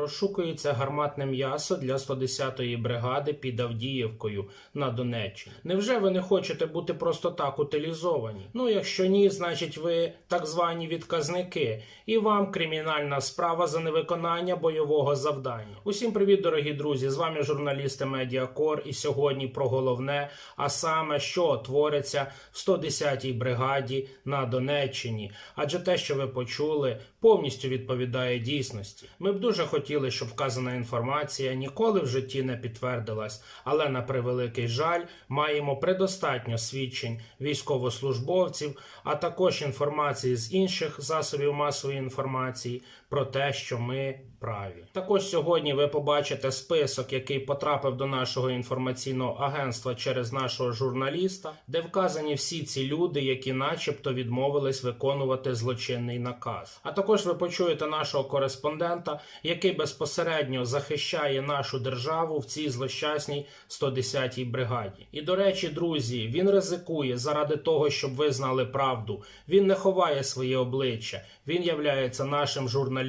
Розшукується гарматне м'ясо для 110-ї бригади під Авдіївкою на Донеччині. Невже ви не хочете бути просто так утилізовані? Ну, якщо ні, значить ви так звані відказники, і вам кримінальна справа за невиконання бойового завдання. Усім привіт, дорогі друзі! З вами журналісти Медіакор. І сьогодні про головне, а саме що твориться в 110-й бригаді на Донеччині. Адже те, що ви почули, повністю відповідає дійсності. Ми б дуже хотіли, щоб вказана інформація ніколи в житті не підтвердилась, але на превеликий жаль, маємо предостатньо свідчень військовослужбовців, а також інформації з інших засобів масової інформації про те, що ми праві. Також сьогодні ви побачите список, який потрапив до нашого інформаційного агентства через нашого журналіста, де вказані всі ці люди, які, начебто, відмовились виконувати злочинний наказ. А також ви почуєте нашого кореспондента, який безпосередньо захищає нашу державу в цій злощасній 110-й бригаді. І до речі, друзі, він ризикує заради того, щоб ви знали правду. Він не ховає своє обличчя. Він являється нашим журналістом,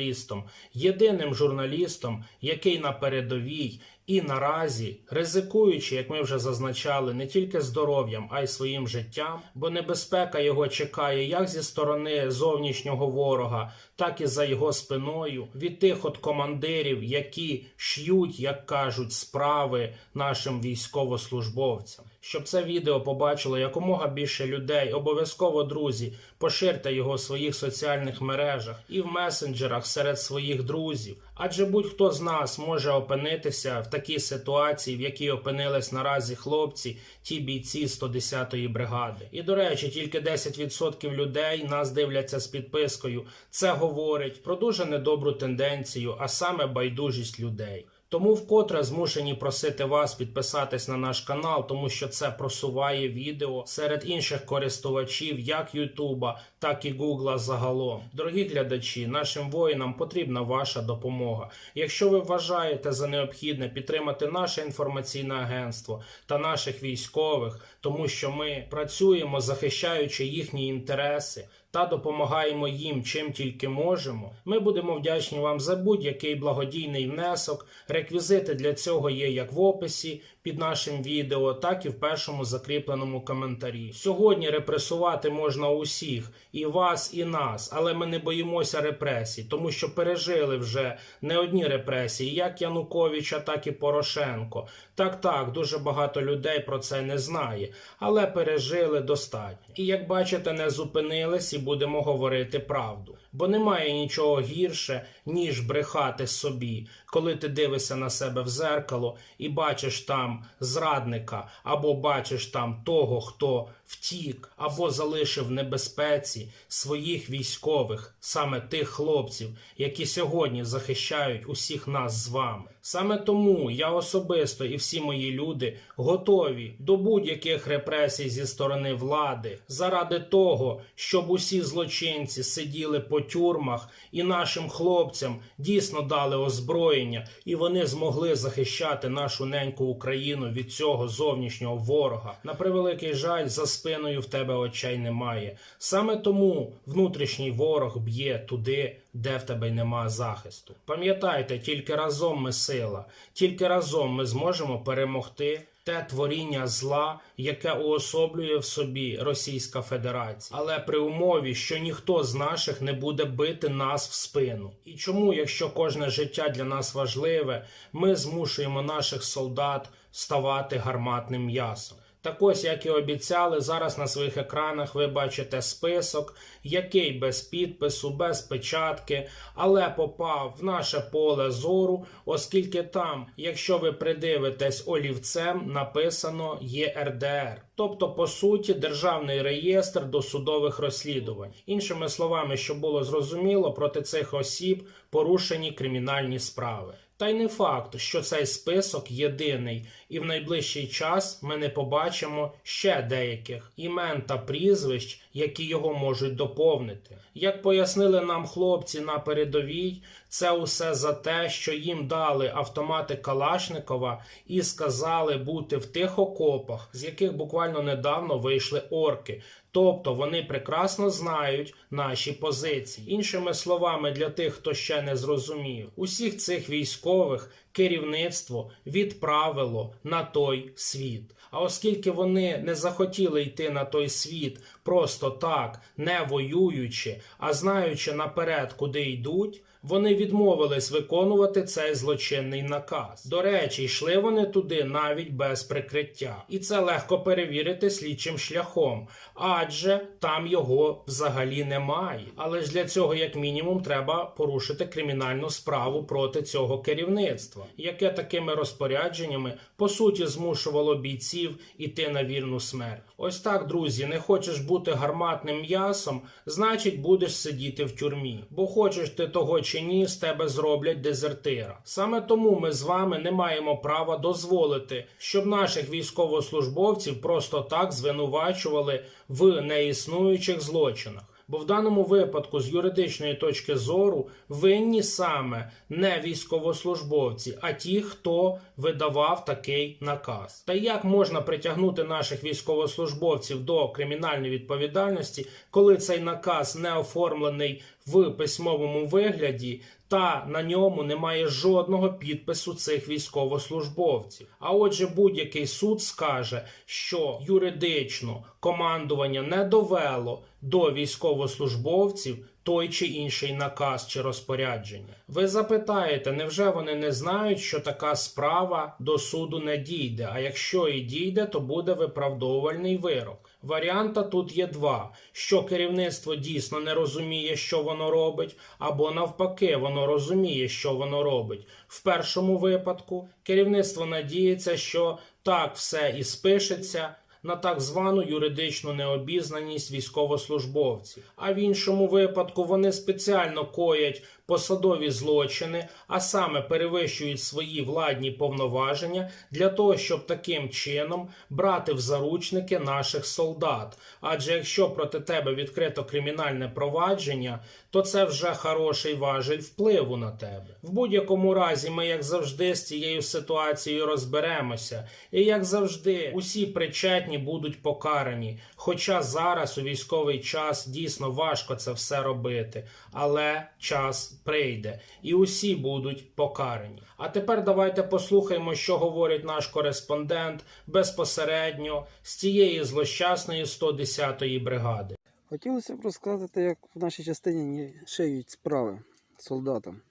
єдиним журналістом, який на передовій і наразі, ризикуючи, як ми вже зазначали, не тільки здоров'ям, а й своїм життям, бо небезпека його чекає як зі сторони зовнішнього ворога, так і за його спиною від тих от командирів, які ш'ють, як кажуть, справи нашим військовослужбовцям. Щоб це відео побачило якомога більше людей, обов'язково, друзі, поширте його в своїх соціальних мережах і в месенджерах серед своїх друзів. Адже будь-хто з нас може опинитися в такій ситуації, в якій опинились наразі хлопці, ті бійці 110-ї бригади. І до речі, тільки 10% людей нас дивляться з підпискою. Це говорить про дуже недобру тенденцію, а саме байдужість людей. Тому вкотре змушені просити вас підписатись на наш канал, тому що це просуває відео серед інших користувачів як Ютуба, так і Гугла загалом. Дорогі глядачі, нашим воїнам потрібна ваша допомога. Якщо ви вважаєте за необхідне підтримати наше інформаційне агентство та наших військових, тому що ми працюємо захищаючи їхні інтереси. Та допомагаємо їм чим тільки можемо. Ми будемо вдячні вам за будь-який благодійний внесок. Реквізити для цього є як в описі під нашим відео, так і в першому закріпленому коментарі. Сьогодні репресувати можна усіх, і вас, і нас, але ми не боїмося репресій, тому що пережили вже не одні репресії, як Януковича, так і Порошенко. Так, так, дуже багато людей про це не знає, але пережили достатньо. І як бачите, не зупинились і будемо говорити правду. Бо немає нічого гірше, ніж брехати собі, коли ти дивишся на себе в зеркало і бачиш там зрадника, або бачиш там того, хто втік, або залишив в небезпеці своїх військових, саме тих хлопців, які сьогодні захищають усіх нас з вами. Саме тому я особисто і всі мої люди готові до будь-яких репресій зі сторони влади заради того, щоб усі злочинці сиділи по тюрмах і нашим хлопцям дійсно дали озброєння, і вони змогли захищати нашу неньку Україну від цього зовнішнього ворога. На превеликий жаль, за спиною в тебе очей немає. Саме тому внутрішній ворог б'є туди, де в тебе нема захисту. Пам'ятайте, тільки разом ми сила, тільки разом ми зможемо перемогти. Те творіння зла, яке уособлює в собі Російська Федерація, але при умові, що ніхто з наших не буде бити нас в спину. І чому, якщо кожне життя для нас важливе, ми змушуємо наших солдат ставати гарматним м'ясом? Так ось, як і обіцяли, зараз на своїх екранах ви бачите список, який без підпису, без печатки, але попав в наше поле зору, оскільки там, якщо ви придивитесь олівцем, написано ЄРДР. Тобто, по суті, державний реєстр досудових розслідувань. Іншими словами, щоб було зрозуміло, проти цих осіб порушені кримінальні справи. Та й не факт, що цей список єдиний, і в найближчий час ми не побачимо ще деяких імен та прізвищ, які його можуть доповнити. Як пояснили нам хлопці на передовій, це усе за те, що їм дали автомати Калашникова і сказали бути в тих окопах, з яких буквально недавно вийшли орки. Тобто вони прекрасно знають наші позиції. Іншими словами, для тих, хто ще не зрозумів, усіх цих військових керівництво відправило на той світ. А оскільки вони не захотіли йти на той світ просто так, не воюючи, а знаючи наперед, куди йдуть. Вони відмовились виконувати цей злочинний наказ. До речі, йшли вони туди навіть без прикриття, і це легко перевірити слідчим шляхом, адже там його взагалі немає. Але ж для цього, як мінімум, треба порушити кримінальну справу проти цього керівництва, яке такими розпорядженнями по суті змушувало бійців іти на вірну смерть. Ось так, друзі, не хочеш бути гарматним м'ясом, значить будеш сидіти в тюрмі. Бо хочеш ти того чи ні, з тебе зроблять дезертира. Саме тому ми з вами не маємо права дозволити, щоб наших військовослужбовців просто так звинувачували в неіснуючих злочинах. Бо в даному випадку, з юридичної точки зору, винні саме не військовослужбовці, а ті, хто видавав такий наказ. Та як можна притягнути наших військовослужбовців до кримінальної відповідальності, коли цей наказ не оформлений в письмовому вигляді, та на ньому немає жодного підпису цих військовослужбовців. А отже, будь-який суд скаже, що юридично командування не довело до військовослужбовців той чи інший наказ чи розпорядження. Ви запитаєте, невже вони не знають, що така справа до суду не дійде? А якщо і дійде, то буде виправдовувальний вирок. Варіанта тут є два: що керівництво дійсно не розуміє, що воно робить, або навпаки, воно розуміє, що воно робить. В першому випадку керівництво надіється, що так все і спишеться. На так звану юридичну необізнаність військовослужбовців, а в іншому випадку вони спеціально коять посадові злочини, а саме перевищують свої владні повноваження для того, щоб таким чином брати в заручники наших солдат. Адже якщо проти тебе відкрито кримінальне провадження, то це вже хороший важель впливу на тебе. В будь-якому разі, ми, як завжди, з цією ситуацією розберемося, і як завжди, усі причетні будуть покарані. Хоча зараз у військовий час дійсно важко це все робити, але час прийде, і усі будуть покарані. А тепер давайте послухаємо, що говорить наш кореспондент безпосередньо з цієї злощасної 110-ї бригади. Хотілося б розказати, як в нашій частині шиють справи солдатам.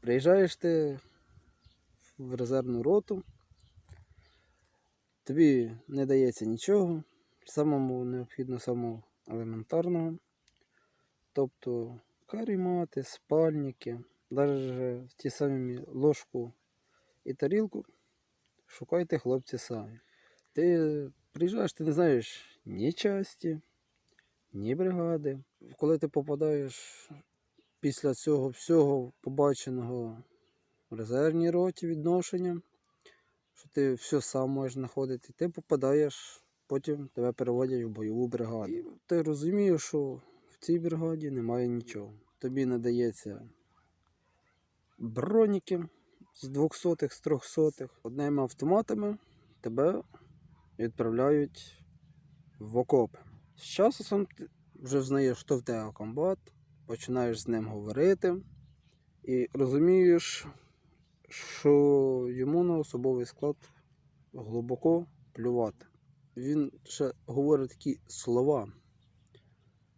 Приїжджаєш ти в резервну роту, тобі не дається нічого, самому необхідно самого елементарного. Тобто карімати, спальники, навіть ті самі ложку і тарілку шукайте хлопці самі. Ти приїжджаєш, ти не знаєш ні часті, ні бригади. Коли ти попадаєш після цього всього побаченого в резервній роті відношення, що ти все сам можеш знаходити, ти попадаєш, потім тебе переводять в бойову бригаду. І ти розумієш, що в цій бригаді немає нічого. Тобі надається броніки з 200-х, з 300-х, одними автоматами тебе відправляють в окоп. З часом ти вже знаєш, хто в тебе комбат, починаєш з ним говорити і розумієш, що йому на особовий склад глибоко плювати. Він ще говорить такі слова.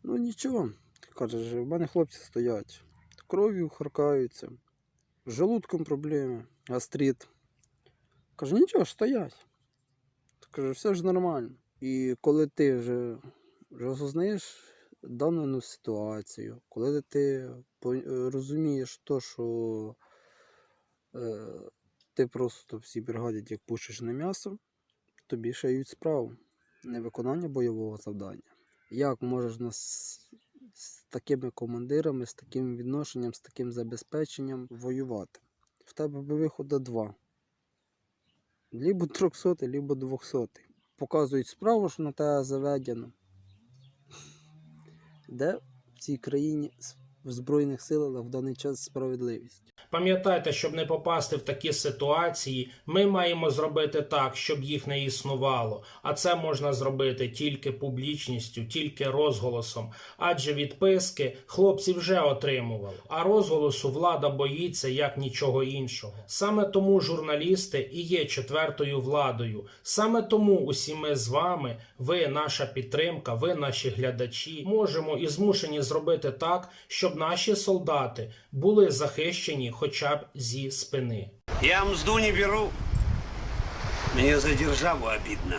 Ну нічого, каже, в мене хлопці стоять, кров'ю харкаються, з желудком проблеми, гастрит. Каже, нічого стоять. Каже, все ж нормально. І коли ти вже, осознаєш дану ну, ситуацію, коли ти розумієш то, що ти просто в цій бригаді як пушиш на м'ясо, тобі шиють справу невиконання бойового завдання. Як можеш нас з такими командирами, з таким відношенням, з таким забезпеченням воювати? В тебе би виходу два. Лібо 300, либо 200. Показують справу, що на тебе заведено. Де в цій країні в Збройних силах в даний час справедливість. Пам'ятайте, щоб не попасти в такі ситуації, ми маємо зробити так, щоб їх не існувало. А це можна зробити тільки публічністю, тільки розголосом. Адже відписки хлопці вже отримували. А розголосу влада боїться як нічого іншого. Саме тому журналісти і є четвертою владою. Саме тому усі ми з вами, ви наша підтримка, ви наші глядачі, можемо і змушені зробити так, щоб наші солдати були захищені хоча б зі спини. Я мзду не беру. Мені за державу обидно.